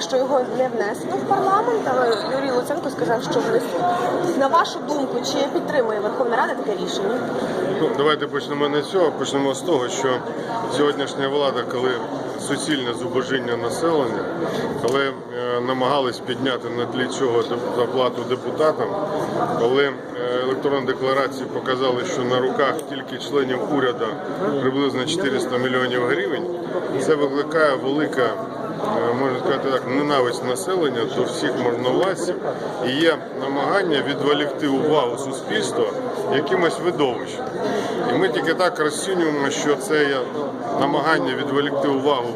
що його не внесено в парламент, але Юрій Луценко сказав, що внесуть. На вашу думку, чи підтримує Верховна Рада таке рішення? Ну, давайте почнемо не з цього. Почнемо з того, що сьогоднішня влада, коли суцільне зубожіння населення, коли е, намагались підняти на тлі цього зарплату депутатам, коли е, електронні декларації показали, що на руках тільки членів уряду приблизно 400 мільйонів гривень, це викликає велика. Е, Можна сказати так, ненависть населення до всіх можновладців і є намагання відволікти увагу суспільства якимось видовищем. І ми тільки так розцінюємо, що це є намагання відволікти увагу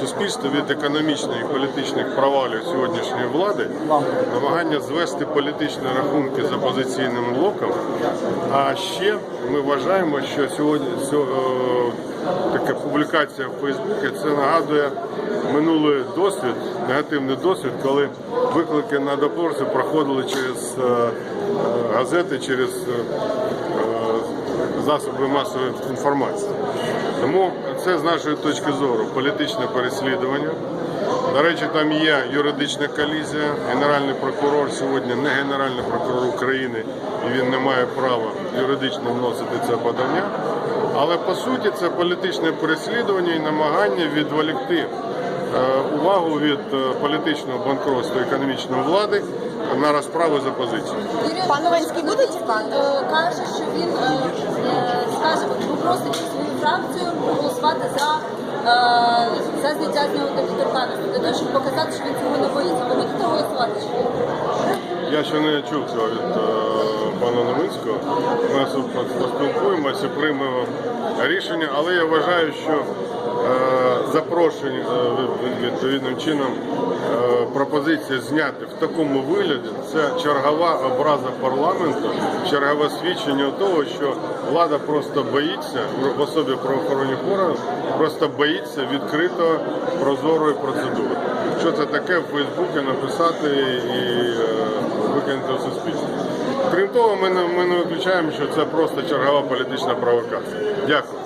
суспільства від економічних і політичних провалів сьогоднішньої влади, намагання звести політичні рахунки з опозиційним блоком. А ще ми вважаємо, що сьогодні е, публікація в Фейсбуці це нагадує минулий досвід, негативний досвід, коли виклики на допорці проходили через е, е, газети, через е, засоби масової інформації. Тому це з нашої точки зору політичне переслідування. До речі, там є юридична колізія. Генеральний прокурор сьогодні не генеральний прокурор України, і він не має права юридично вносити це подання. Але по суті це політичне переслідування і намагання відволікти е, увагу від е, політичного банкротства економічної влади на розправи з опозицією. Юрій Пан Новинський буде Новинський, е, каже, що він скаже, попросить свою фракцію проголосувати за, за зняття з нього недоторканності, для того, щоб показати, що він цього не боїться. Ви будете голосувати? Я ще не чув цього від е, пана Новинського. Ми поспілкуємося, приймемо рішення, але я вважаю, що е, запрошення е, відповідним чином пропозиція зняти в такому вигляді це чергова образа парламенту, чергове свідчення того, що влада просто боїться в особі правоохоронних органів, просто боїться відкритого прозорої процедури. Що це таке в Фейсбуці написати і викинути в суспільство. Крім того, ми не, ми не виключаємо, що це просто чергова політична провокація. Дякую.